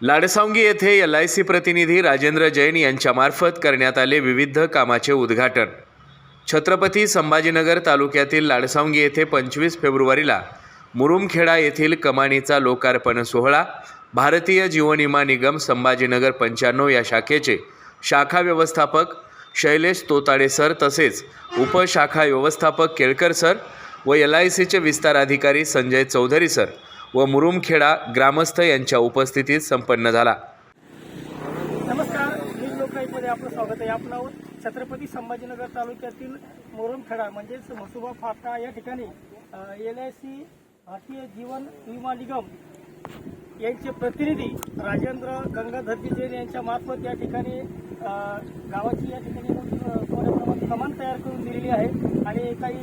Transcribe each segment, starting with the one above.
लाडसावंगी येथे L I C प्रतिनिधी राजेंद्र जैन यांच्यामार्फत करण्यात आले विविध कामाचे उद्घाटन. छत्रपती संभाजीनगर तालुक्यातील लाडसांगी येथे पंचवीस फेब्रुवारीला मुरुमखेडा येथील कमानीचा लोकार्पण सोहळा भारतीय जीवनविमा निगम संभाजीनगर पंच्याण्णव या शाखेचे शाखा व्यवस्थापक शैलेश तोताडे सर तसेच उपशाखा व्यवस्थापक केळकर सर व एल आय सीचे विस्तार अधिकारी संजय चौधरी सर व मुरुमखेडा ग्रामस्थ यांच्या उपस्थितीत संपन्न झाला. नमस्कार न्यूज लोकशाहीमध्ये आपलं स्वागत आहे. आपण आहोत छत्रपती संभाजीनगर तालुक्यातील मोरमखेडा म्हणजेच मसुबा फाटा या ठिकाणी L I C Bharatiya Jeevan विमा निगम यांचे प्रतिनिधी राजेंद्र गंगाधरजी जैन यांच्या मार्फत या ठिकाणी गावाची या ठिकाणी समान थोड्या प्रमाणात कमान तयार करून दिलेली आहे. आणि काही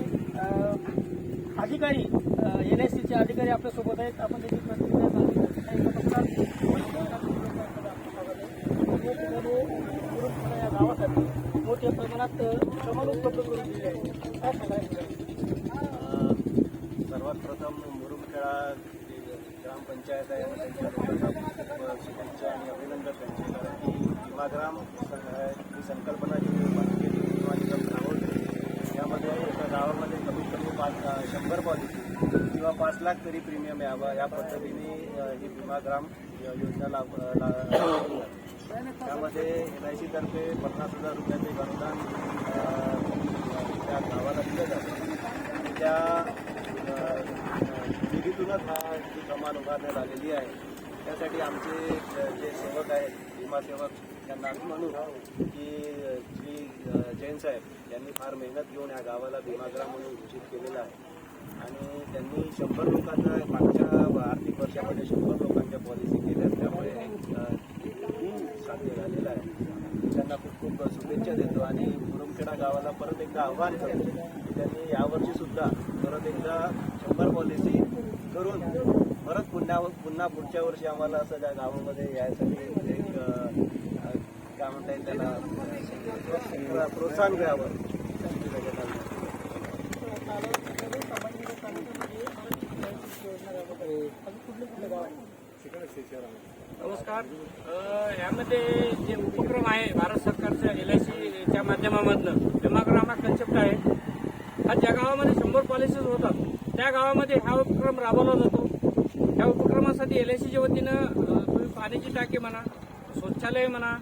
अधिकारी एन आय सीचे अधिकारी आपल्यासोबत आहेत. आपण त्याची प्रतिक्रिया जाणून या गावासाठी मोठ्या प्रमाणात कमान उपलब्ध करून आहे काय सांगायचं सर्वात प्रथम मुरुमखेडा खेळा ग्रामपंचायत आहे त्यांच्या शुभेच्छा आणि अभिनंदन त्यांचे कारण की विमाग्राम ही संकल्पना जी केली किंवा निगम राबवली यामध्ये एका गावामध्ये कमीत कमी पाच शंभर पॉलिसी किंवा पाच लाख तरी प्रीमियम यावं या पद्धतीने ही विमाग्राम योजना लाभ त्यामध्ये एल आय सीतर्फे पन्नास हजार रुपयाचे अनुदान त्या गावाला दिलं जातं. त्या निधीतूनच हा जी कमान उभारण्यात आलेली आहे त्यासाठी आमचे जे सेवक आहेत विमा सेवक त्यांना आम्ही म्हणू की श्री जैन साहेब यांनी फार मेहनत घेऊन या गावाला भीमाग्राम म्हणून घोषित केलेलं आहे. आणि त्यांनी शंभर लोकांना मागच्या आर्थिक वर्षामध्ये शंभर लोकांच्या पॉलिसी केल्या. त्यामुळे साध्य झालेलं आहे. त्यांना खूप खूप शुभेच्छा देतो आणि मुरुमखेडा गावाला परत एकदा आव्हान करतो की त्यांनी यावर्षी सुद्धा परत एकदा शंभर पॉलिसी करून परत पुन्हा पुन्हा पुढच्या वर्षी आम्हाला असं त्या गावामध्ये यायसाठी एक काय म्हणता येईल त्याला प्रोत्साहन द्यावं नमस्कार. यामध्ये जे उपक्रम आहे भारत सरकारच्या एल आय सीच्या माध्यमामधनं विमाग्राम हा कन्सेप्ट आहे. हा ज्या गावामध्ये शंभर पॉलिसीज होतात त्या गावामध्ये हा उपक्रम राबवला जातो. त्या उपक्रमासाठी एल आय सीच्या वतीनं तुम्ही पाण्याची टाकी म्हणा शौचालय म्हणा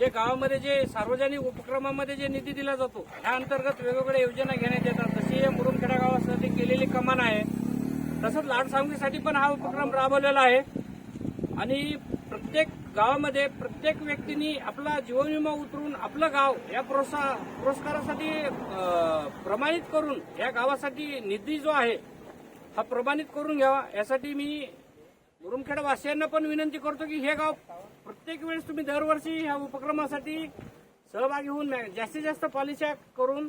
जे गावामध्ये जे सार्वजनिक उपक्रमामध्ये जे निधी दिला जातो त्या अंतर्गत वेगवेगळ्या योजना घेण्यात येतात. तशी या मुरुमखेडा गावासाठी केलेली कमान आहे तसंच लाडसांगीसाठी पण हा उपक्रम राबवलेला आहे. आणि प्रत्येक गावामध्ये प्रत्येक व्यक्तींनी आपला जीवनविमा उतरून आपलं गाव या प्रोत्साह पुरस्कारासाठी प्रमाणित करून या गावासाठी निधी जो आहे हा प्रमाणित करून घ्यावा. यासाठी मी मुरुमखेडा वासियांना पण विनंती करतो की हे गाव प्रत्येक वेळेस तुम्ही दरवर्षी ह्या उपक्रमासाठी सहभागी होऊन जास्तीत जास्त पॉलिस्या करून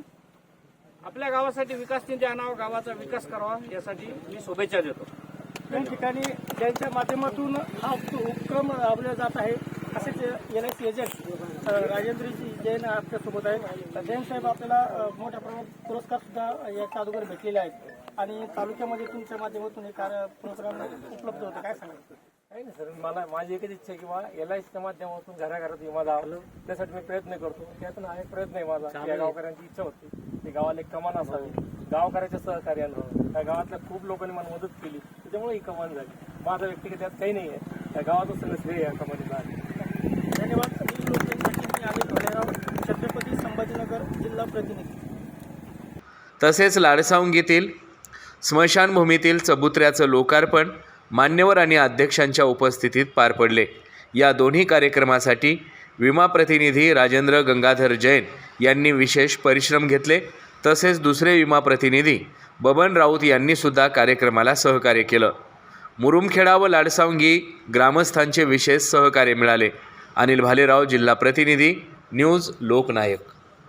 आपल्या गावासाठी विकास निधी आणावा गावाचा विकास करावा यासाठी मी शुभेच्छा देतो. या ठिकाणी त्यांच्या माध्यमातून हा उपक्रम राबवला जात आहे असेच L S agent Rajendraji Jain आपल्यासोबत आहेत. जैन साहेब आपल्याला मोठ्या प्रमाणात पुरस्कार सुद्धा याच्या अगोदर भेटलेले आहेत. आणि तालुक्यामध्ये तुमच्या माध्यमातून हे कार्य पुरस्कार उपलब्ध होतं काय सांगायचं काही नाही सर मला माझी एकच इच्छा आहे की एल आय सीच्या माध्यमातून घराघरात विमा द्यावा त्यासाठी मी प्रयत्न करतो. त्यातून हा एक प्रयत्न आहे माझा. या गावकऱ्यांची इच्छा होती. की गावाला एक कमान असावी. गावकऱ्याच्या सहकार्यानं त्या गावातल्या खूप लोकांनी मला मदत केली. त्याच्यामुळे ही कमान झाली. माझा व्यक्तिगत त्यात काही नाही आहे. त्या गावाचं सगळं श्रेय या कमानीला आहे. धन्यवाद. मी छत्रपती संभाजीनगर जिल्हा प्रतिनिधी. तसेच लाडसावंगीतील स्मशानभूमीतील चबुत्र्याचं लोकार्पण मान्यवर आणि अध्यक्षांच्या उपस्थितीत पार पडले. या दोन्ही कार्यक्रमासाठी विमा प्रतिनिधी राजेंद्र गंगाधर जैन यांनी विशेष परिश्रम घेतले. तसेच दुसरे विमा प्रतिनिधी बबन राऊत यांनीसुद्धा कार्यक्रमाला सहकार्य केलं. मुरुमखेडा व लाडसावंगी ग्रामस्थांचे विशेष सहकार्य मिळाले. अनिल भालेराव जिल्हा प्रतिनिधी न्यूज लोकनायक.